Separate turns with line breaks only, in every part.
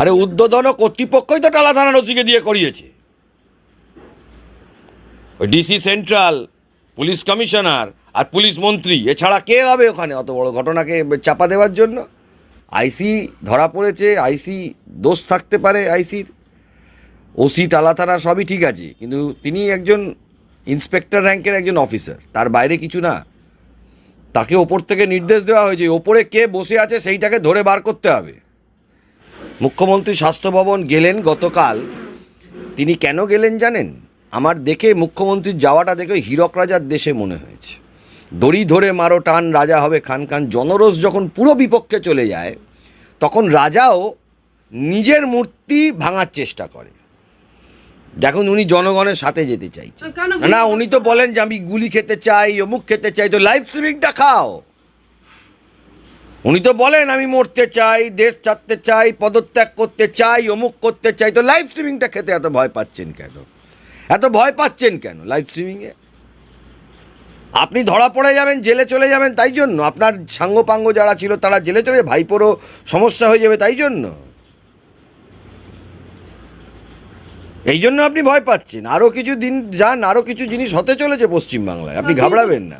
আরে উদ্বোধন কর্তৃপক্ষই তো টালা থানার ওসিকে দিয়ে করিয়েছে। ওই ডিসি সেন্ট্রাল পুলিশ কমিশনার আর পুলিশ মন্ত্রী এছাড়া কে হবে ওখানে? অত বড় ঘটনাকে চাপা দেওয়ার জন্য? আইসি ধরা পড়েছে আইসি দোষ থাকতে পারে আইসির ওসি টালা থানা সবই ঠিক আছে কিন্তু তিনি একজন ইন্সপেক্টর র্যাঙ্কের একজন অফিসার তার বাইরে কিছু না। তাকে ওপর থেকে নির্দেশ দেওয়া হয়েছে ওপরে কে বসে আছে সেইটাকে ধরে বার করতে হবে। মুখ্যমন্ত্রী স্বাস্থ্য ভবন গেলেন গতকাল। তিনি কেন গেলেন জানেন? আমার দেখে মুখ্যমন্ত্রীর যাওয়াটা দেখে হীরক রাজার দেশে মনে হয়েছে। দড়ি ধরে মারো টান রাজা হবে খান খান। জনরোষ যখন পুরো বিপক্ষে চলে যায় তখন রাজাও নিজের মূর্তি ভাঙার চেষ্টা করে। দেখুন উনি জনগণের সাথে যেতে চাইছেন। না উনি তো বলেন যে আমি গুলি খেতে চাই অমুক খেতে চাই তো লাইভ স্ট্রিমিংটা খাও। উনি তো বলেন আমি মরতে চাই দেশ ছাড়তে চাই পদত্যাগ করতে চাই অমুক করতে চাই। তো লাইভ স্ট্রিমিংটা খেতে এত ভয় পাচ্ছেন কেন? এত ভয় পাচ্ছেন কেন লাইভ স্ট্রিমিংয়ে আপনি ধরা পড়ে যাবেন জেলে চলে যাবেন তাই জন্য। আপনার সাঙ্গপাঙ্গ যারা ছিল তারা জেলে চলে ভাইপোরও সমস্যা হয়ে যাবে তাই জন্য। এই জন্য আপনি ভয় পাচ্ছেন। আরও কিছু দিন যান আরও কিছু জিনিস হতে চলেছে পশ্চিমবাংলায়। আপনি ঘাবড়াবেন না।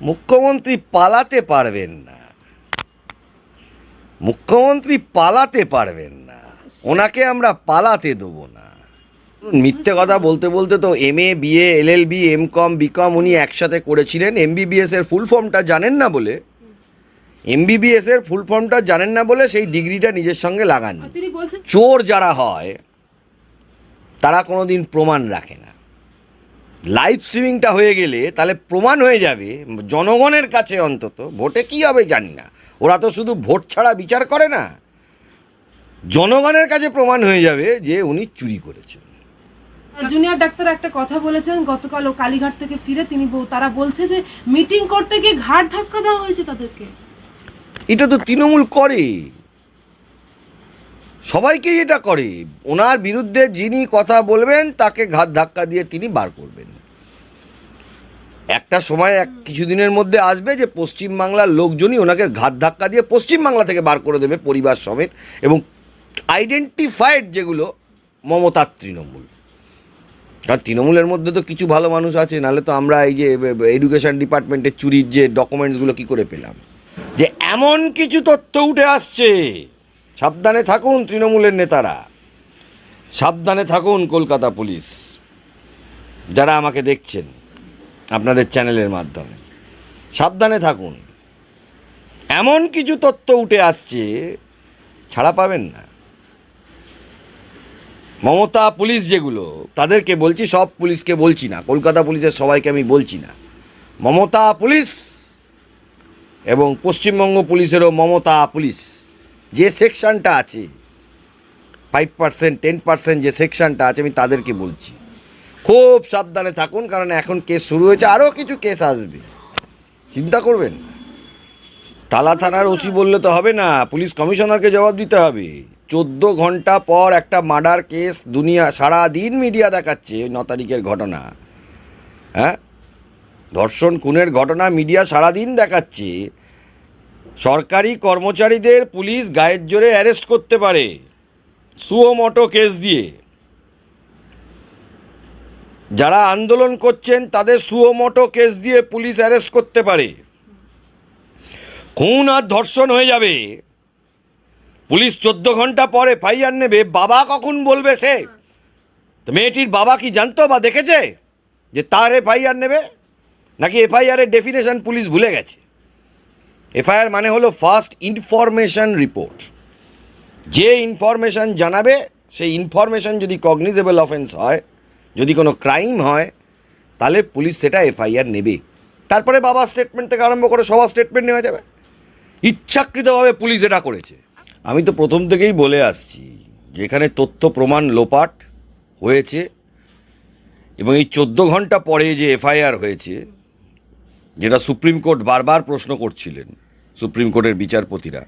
মুখ্যমন্ত্রী পালাতে পারবেন না। মুখ্যমন্ত্রী পালাতে পারবেন না। ওনাকে আমরা পালাতে দেবো না। মিথ্যে কথা বলতে বলতে তো M A BA L L B M com BCom উনি একসাথে করেছিলেন। এমবিবিএস এর ফুল ফর্মটা জানেন না বলে। এমবিবিএস এর ফুল ফর্মটা জানেন না বলে সেই ডিগ্রিটা নিজের সঙ্গে লাগান চোর যারা হয় তারা কোনো দিন প্রমাণ রাখে না। লাইভ স্ট্রিমিংটা হয়ে গেলে তাহলে প্রমাণ হয়ে যাবে জনগণের কাছে অন্তত ভোটে কী হবে জানি না। ওরা তো শুধু ভোট ছাড়া বিচার করে না। জনগণের কাছে প্রমাণ হয়ে যাবে যে উনি চুরি করেছেন।
জুনিয়র ডাক্তার একটা কথা বলেছেন গতকাল ও কালীঘাট থেকে ফিরে তিনি তারা বলছে যে মিটিং করতে গিয়ে ঘাট ধাক্কা দেওয়া হয়েছে তাদেরকে।
এটা তো তৃণমূল করে সবাইকেই এটা করে, ওনার বিরুদ্ধে যিনি কথা বলবেন, তাকে ঘাত ধাক্কা দিয়ে তিনি বার করবেন। একটা সময় এক কিছুদিনের মধ্যে আসবে যে পশ্চিমবাংলার লোকজনই ওনাকে ঘাত ধাক্কা দিয়ে পশ্চিমবাংলা থেকে বার করে দেবে পরিবার সমেত এবং আইডেন্টিফাইড যেগুলো মমতার তৃণমূল। কারণ তৃণমূলের মধ্যে তো কিছু ভালো মানুষ আছে, নাহলে তো আমরা এই যে এডুকেশন ডিপার্টমেন্টের চুরির যে ডকুমেন্টসগুলো কী করে পেলাম? যে এমন কিছু তথ্য উঠে আসছে। সাবধানে থাকুন তৃণমূলের নেতারা। সাবধানে থাকুন কলকাতা পুলিশ। যারা আমাকে দেখছেন আপনাদের চ্যানেলের মাধ্যমে। সাবধানে থাকুন। এমন কিছু তত্ত্ব উঠে আসছে, ছাড়া পাবেন না। মমতা পুলিশ যেগুলো, তাদেরকে বলছি, সব পুলিশকে বলছি না। কলকাতা পুলিশের সবাইকে আমি বলছি না। মমতা পুলিশ এবং পশ্চিমবঙ্গ পুলিশেরও মমতা পুলিশ। যে সেকশনটা আছে ফাইভ পার্সেন্ট টেন পার্সেন্ট যে সেকশনটা আছে, আমি তাদেরকে বলছি। খুব সাবধানে থাকুন, কারণ এখন কেস শুরু হয়েছে আরও কিছু কেস আসবে। চিন্তা করবেন। টালা থানার ওসি বললে তো হবে না, পুলিশ কমিশনারকে জবাব দিতে হবে। চোদ্দ ঘণ্টা পর একটা মার্ডার কেস দুনিয়া সারা দিন মিডিয়া দেখাচ্ছে ন তারিখের ঘটনা। হ্যাঁ? ধর্ষণ, খুনের ঘটনা মিডিয়া সারাদিন দেখাচ্ছে। সরকারি কর্মচারীদের পুলিশ গায়ের জোরে অ্যারেস্ট করতে পারে। সুও কেস দিয়ে। যারা আন্দোলন করছেন, তাদের সুও কেস দিয়ে পুলিশ অ্যারেস্ট করতে পারে। খুন আর ধর্ষণ হয়ে যাবে। পুলিশ চোদ্দ ঘণ্টা পরে ফাইয়ার নেবে। বাবা কখন বলবে সে? তো মেয়েটির বাবা কি জানতো বা দেখেছে যে তার এফআইআর নেবে? নাকি এফআইআরের ডেফিনেশন পুলিশ ভুলে গেছে? এফআইআর মানে হলো ফার্স্ট ইনফরমেশন রিপোর্ট যে ইনফরমেশন জানাবে, সেই ইনফরমেশন যদি কগনিজেবল অফেন্স হয়, যদি কোনো ক্রাইম হয়, তাহলে পুলিশ সেটা এফআইআর নেবে। তারপরে বাবা স্টেটমেন্ট থেকে আরম্ভ করে সবার স্টেটমেন্ট নেওয়া যাবে। ইচ্ছাকৃতভাবে পুলিশ এটা করেছে। আমি তো প্রথম থেকেই বলে আসছি, যেখানে তথ্য প্রমাণ লোপাট হয়েছে, এবং এই চোদ্দ ঘণ্টা পরে যে এফআইআর হয়েছে যেটা সুপ্রিম কোর্ট বারবার প্রশ্ন করছিলেন, সুপ্রিম কোর্টের বিচারপতিরা।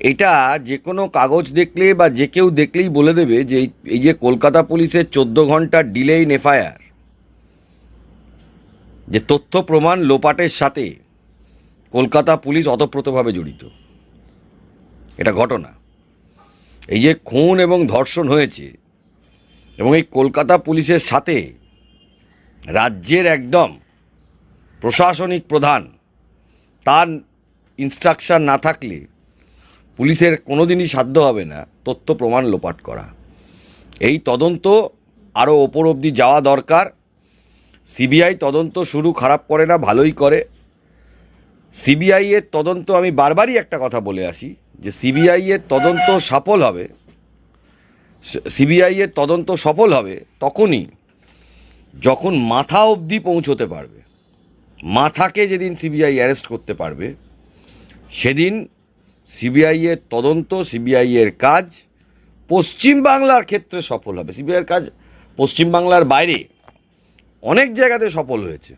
এটা যে কোনো কাগজ দেখলে বা যে কেউ দেখলেই বলে দেবে যে এই- যে কলকাতা পুলিশের চোদ্দ ঘণ্টার ডিলে ইন এফআইআর, যে তথ্য প্রমাণ লোপাটের সাথে কলকাতা পুলিশ অতপ্রতভাবে জড়িত। এটা ঘটনা। এই যে খুন এবং ধর্ষণ হয়েছে, এবং এই কলকাতা পুলিশের সাথে রাজ্যের একদম প্রশাসনিক প্রধান, তার ইনস্ট্রাকশন না থাকলে পুলিশের কোনোদিনই সাধ্য হবে না তথ্য প্রমাণ লোপাট করা। এই তদন্ত আরও ওপর অবধি যাওয়া দরকার। সিবিআই তদন্ত শুরু খারাপ করে না, ভালোই করে। সিবিআই এর তদন্ত, আমি বারবারই একটা কথা বলে আসি যে সিবিআই এর তদন্ত সফল হবে সিবিআই এর তদন্ত সফল হবে তখনই যখন মাথা অবধি পৌঁছতে পারবে। মাথাকে যেদিন সিবিআই অ্যারেস্ট করতে পারবে, সেদিন সিবিআইয়ের তদন্ত সিবিআইয়ের কাজ পশ্চিম বাংলার ক্ষেত্রে সফল হবে। সিবিআইয়ের কাজ পশ্চিম বাংলার বাইরে অনেক জায়গাতে সফল হয়েছে,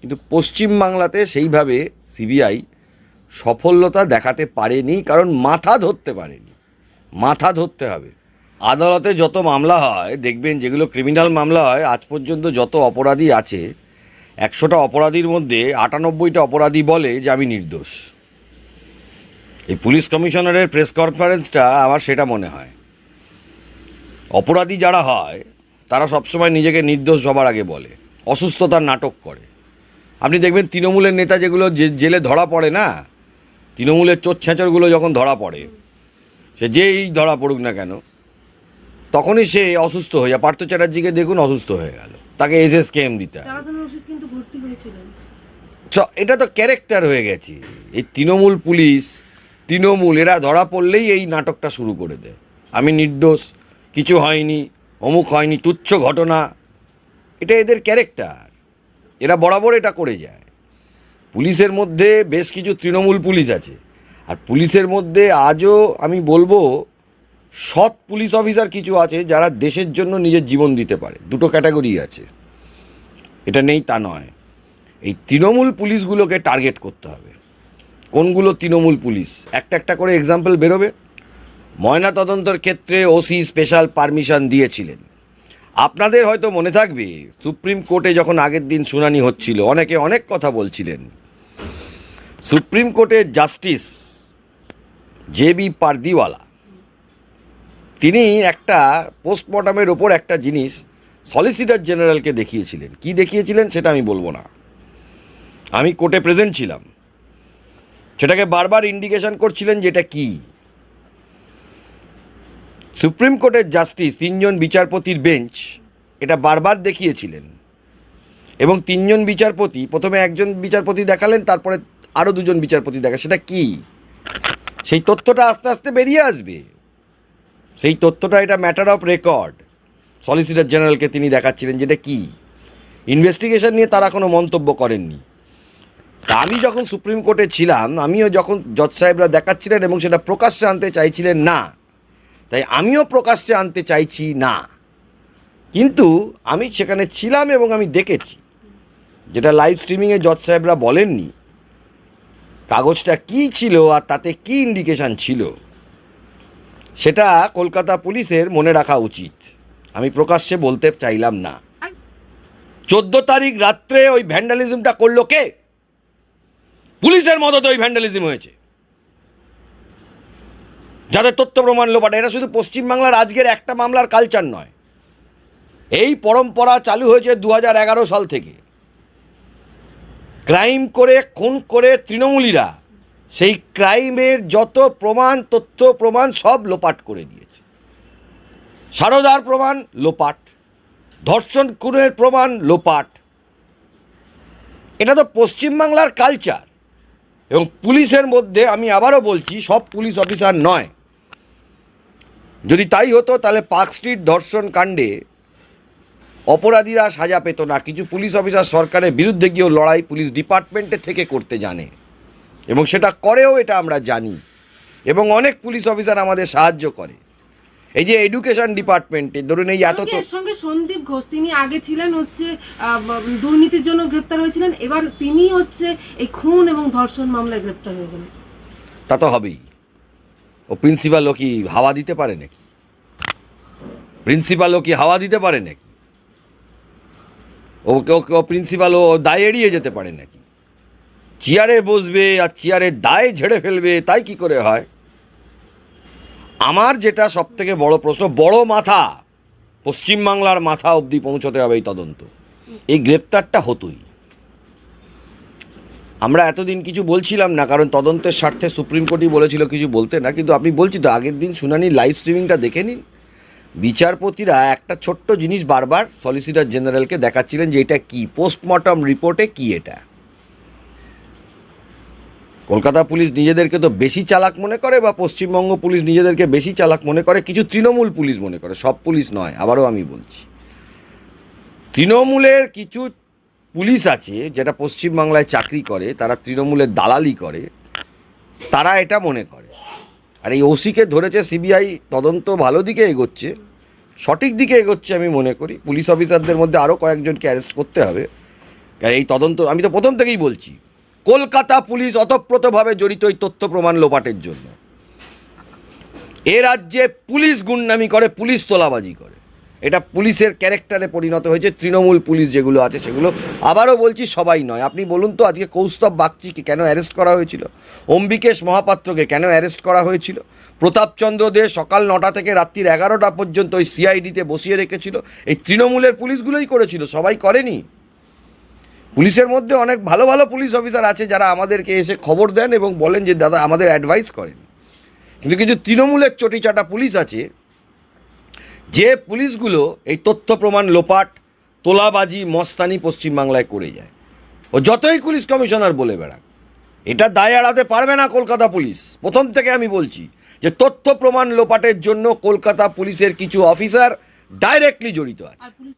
কিন্তু পশ্চিম বাংলাতে সেইভাবে সিবিআই সফলতা দেখাতে পারেনি, কারণ মাথা ধরতে পারেনি। মাথা ধরতে হবে। আদালতে যত মামলা হয়, দেখবেন যেগুলো ক্রিমিনাল মামলা হয়, আজ পর্যন্ত যত অপরাধী আছে একশোটা অপরাধীর মধ্যে আটানব্বইটা অপরাধী বলে যে আমি নির্দোষ। এই পুলিশ কমিশনারের প্রেস কনফারেন্সটা আমার সেটা মনে হয়। অপরাধী যারা হয়, তারা সবসময় নিজেকে নির্দোষ সবার আগে বলে, অসুস্থতার নাটক করে। আপনি দেখবেন তৃণমূলের নেতা যেগুলো জেলে ধরা পড়ে না, তৃণমূলের চোর ছেঁচড়গুলো যখন ধরা পড়ে, সে যেই ধরা পড়ুক না কেন, তখনই সে অসুস্থ হয়ে যায়। পার্থ চ্যাটার্জিকে দেখুন অসুস্থ হয়ে গেল। তাকে এস এস কেএম দিতে হয়
তারা ওষুধ কিন্তু ভর্তি হয়েছিলেন
চ- এটা তো ক্যারেক্টার হয়ে গেছে। এই তৃণমূল পুলিশ, তৃণমূল, এরা ধরা পড়লেই এই নাটকটা শুরু করে দেয়। আমি নির্দোষ, কিছু হয়নি, অমুক হয়নি, তুচ্ছ ঘটনা। এটা এদের ক্যারেক্টার এরা বরাবর এটা করে যায়। পুলিশের মধ্যে বেশ কিছু তৃণমূল পুলিশ আছে। আর পুলিশের মধ্যে আজও আমি বলব, সৎ পুলিশ অফিসার কিছু আছে যারা দেশের জন্য নিজের জীবন দিতে পারে। দুটো ক্যাটাগরি আছে। এটা নেই তা নয়। এই তৃণমূল পুলিশগুলোকে টার্গেট করতে হবে। কোনগুলো তৃণমূল পুলিশ? একটা একটা করে এক্সাম্পল বেরোবে। ময়না তদন্তর ক্ষেত্রে ওসি স্পেশাল পারমিশন দিয়েছিলেন। আপনাদের হয়তো মনে থাকবে, সুপ্রিম কোর্টে যখন আগের দিন শুনানি হচ্ছিল, অনেকে অনেক কথা বলছিলেন। সুপ্রিম কোর্টের জাস্টিস জে বি পারদিওয়ালা তিনি একটা পোস্টমর্টমের ওপর একটা জিনিস সলিসিটর জেনারেলকে দেখিয়েছিলেন। কি দেখিয়েছিলেন সেটা আমি বলব না। আমি কোর্টে প্রেজেন্ট ছিলাম। সেটাকে বারবার ইন্ডিকেশন করছিলেন যে এটা কি? সুপ্রিম কোর্টের জাস্টিস তিনজন বিচারপতির বেঞ্চ এটা বারবার দেখিয়েছিলেন। এবং তিনজন বিচারপতি, প্রথমে একজন বিচারপতি দেখালেন, তারপরে আরও দুজন বিচারপতি দেখা সেটা কি? সেই তথ্যটা আস্তে আস্তে বেরিয়ে আসবে। সেই তথ্যটা এটা ম্যাটার অফ রেকর্ড সলিসিটর জেনারেলকে তিনি দেখাচ্ছিলেন যেটা কি। ইনভেস্টিগেশন নিয়ে তারা কোনো মন্তব্য করেননি। তা আমি যখন সুপ্রিম কোর্টে ছিলাম আমিও যখন জজ সাহেবরা দেখাচ্ছিলেন এবং সেটা প্রকাশ্যে আনতে চাইছিলেন না তাই আমিও প্রকাশ্যে আনতে চাইছি না। কিন্তু আমি সেখানে ছিলাম এবং আমি দেখেছি যেটা লাইভ স্ট্রিমিংয়ে জজ সাহেবরা বলেননি কাগজটা কী ছিল আর তাতে কী ইন্ডিকেশান ছিল সেটা কলকাতা পুলিশের মনে রাখা উচিত। আমি প্রকাশ্যে বলতে চাইলাম না। চোদ্দ তারিখ রাত্রে ওই ভ্যান্ডালিজমটা করল কে? পুলিশের মদতে ওই ভ্যান্ডালিজম হয়েছে। যাদের তথ্য প্রমাণ লোপাট এটা শুধু পশ্চিমবাংলার আজকের একটা মামলার কালচার নয়। এই পরম্পরা চালু হয়েছে দু হাজার এগারো সাল থেকে। ক্রাইম করে, খুন করে তৃণমূলীরা সেই ক্রাইমের যত প্রমাণ, তথ্য প্রমাণ সব লোপাট করে দিয়েছে। সারদার প্রমাণ লোপাট, ধর্ষণ খুনের প্রমাণ লোপাট। এটা তো পশ্চিমবাংলার কালচার এবং পুলিশের মধ্যে আমি আবারও বলছি, সব পুলিশ অফিসার নয়। যদি তাই হতো, তাহলে পার্ক স্ট্রিট ধর্ষণ কাণ্ডে অপরাধীরা সাজা পেত না। কিছু পুলিশ অফিসার সরকারের বিরুদ্ধে গিয়েও লড়াই পুলিশ ডিপার্টমেন্টে থেকে করতে জানে। এবং সেটা করেও এটা আমরা জানি। এবং অনেক পুলিশ অফিসার আমাদের সাহায্য করে। এই যে এডুকেশন ডিপার্টমেন্টে ধরুন এই এত তো
সঙ্গে সন্দীপ ঘোষ তিনি আগে ছিলেন হচ্ছে দুর্নীতির জন্য গ্রেপ্তার হয়েছিলেন এবার তিনি হচ্ছে এই খুন এবং ধর্ষণ মামলায় গ্রেপ্তার হয়ে গেলেন।
তা তো হবেই। ও প্রিন্সিপালও কি হাওয়া দিতে পারে নাকি? প্রিন্সিপালও কি হাওয়া দিতে পারে নাকি? ও ও- ও প্রিন্সিপাল ও দায় এড়িয়ে যেতে পারে নাকি? চেয়ারে বসবে আর চেয়ারের দায় ঝেড়ে ফেলবে তাই কি করে হয়? আমার যেটা সব থেকে বড় প্রশ্ন, বড় মাথা পশ্চিমবাংলার মাথা অবধি পৌঁছতে হবে এই তদন্ত। এই গ্রেপ্তারটা হতোই। আমরা এতদিন কিছু বলছিলাম না, কারণ তদন্তের স্বার্থে সুপ্রিম কোর্টই বলেছিল কিছু বলতে না, কিন্তু আপনি বলছি তো, আগের দিন শুনানি, লাইভ স্ট্রিমিংটা দেখে নিন। বিচারপতিরা একটা ছোট্ট জিনিস বারবার সলিসিটর জেনারেলকে দেখাচ্ছিলেন যে এটা কী পোস্টমর্টম রিপোর্টে কি এটা। কলকাতা পুলিশ নিজেদেরকে তো বেশি চালাক মনে করে বা পশ্চিমবঙ্গ পুলিশ নিজেদেরকে বেশি চালাক মনে করে? কিছু তৃণমূল পুলিশ মনে করে, সব পুলিশ নয়, আবারও আমি বলছি। তৃণমূলের কিছু পুলিশ আছে যেটা পশ্চিমবাংলায় চাকরি করে, তারা তৃণমূলের দালালি করে, তারা এটা মনে করে। আর এই ওসিকে ধরেছে সিবিআই, তদন্ত ভালো দিকে এগোচ্ছে, সঠিক দিকে এগোচ্ছে আমি মনে করি। পুলিশ অফিসারদের মধ্যে আরও কয়েকজনকে অ্যারেস্ট করতে হবে। এই তদন্ত, আমি তো প্রথম থেকেই বলছি কলকাতা পুলিশ অতপ্রতভাবে জড়িত এই তথ্য প্রমাণ লোপাটের জন্য। এ রাজ্যে পুলিশ গুন্ডামি করে, পুলিশ তোলাবাজি করে। এটা পুলিশের ক্যারেক্টারে পরিণত হয়েছে, তৃণমূল পুলিশ যেগুলো আছে সেগুলো। আবারও বলছি, সবাই নয়। আপনি বলুন তো, আজকে কৌস্তব বাগচিকে কেন অ্যারেস্ট করা হয়েছিল? অম্বিকেশ মহাপাত্রকে কেন অ্যারেস্ট করা হয়েছিল? প্রতাপচন্দ্র দে সকাল নটা থেকে রাত্রির এগারোটা পর্যন্ত ওই সিআইডিতে বসিয়ে রেখেছিল। এই তৃণমূলের পুলিশগুলোই করেছিল, সবাই করেনি? পুলিশের মধ্যে অনেক ভালো ভালো পুলিশ অফিসার আছে যারা আমাদেরকে এসে খবর দেন এবং বলেন যে, দাদা, আমাদের অ্যাডভাইস করেন। কিন্তু কিছু তৃণমূলের চটিচাটা পুলিশ আছে, যে পুলিশগুলো এই তথ্য প্রমাণ লোপাট, তোলাবাজি, মস্তানি পশ্চিমবাংলায় করে যায়। ও যতই পুলিশ কমিশনার বলে বেড়াক, এটা দায় এড়াতে পারবে না কলকাতা পুলিশ। প্রথম থেকে আমি বলছি যে, তথ্য প্রমাণ লোপাটের জন্য কলকাতা পুলিশের কিছু অফিসার ডাইরেক্টলি জড়িত আছে।